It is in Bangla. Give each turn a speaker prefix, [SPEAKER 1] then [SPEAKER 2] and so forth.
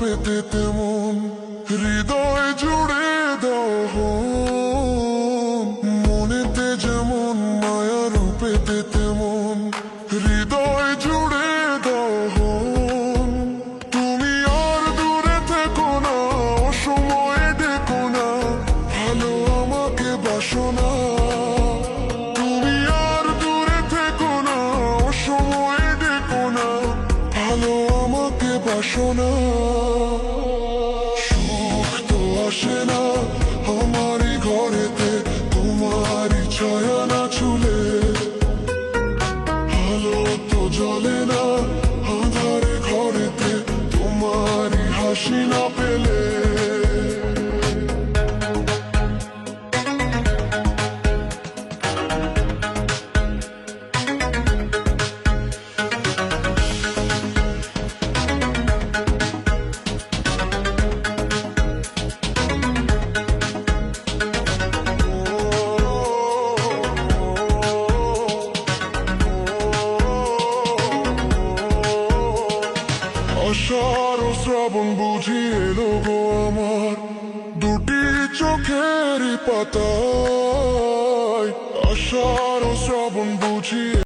[SPEAKER 1] পেতে তেমন হৃদয় জুড়ে দহন। মনেতে যেমন মায়া রূপেতে তেমন হৃদয় জুড়ে দহন। তুমি আর দূরে থেকো না, অসময়ে ডেকো না আমাকে বাসো না তুমি আর আমাকে না সুখ তো আসে না আমারই ঘরেতে, তোমারই ছায়া না চুলে ভালো তো জ্বলে না ও শ্রাবণ বুঝি এলো গো আমার। দুটি চোখের পাতায় ও শ্রাবণ বুঝি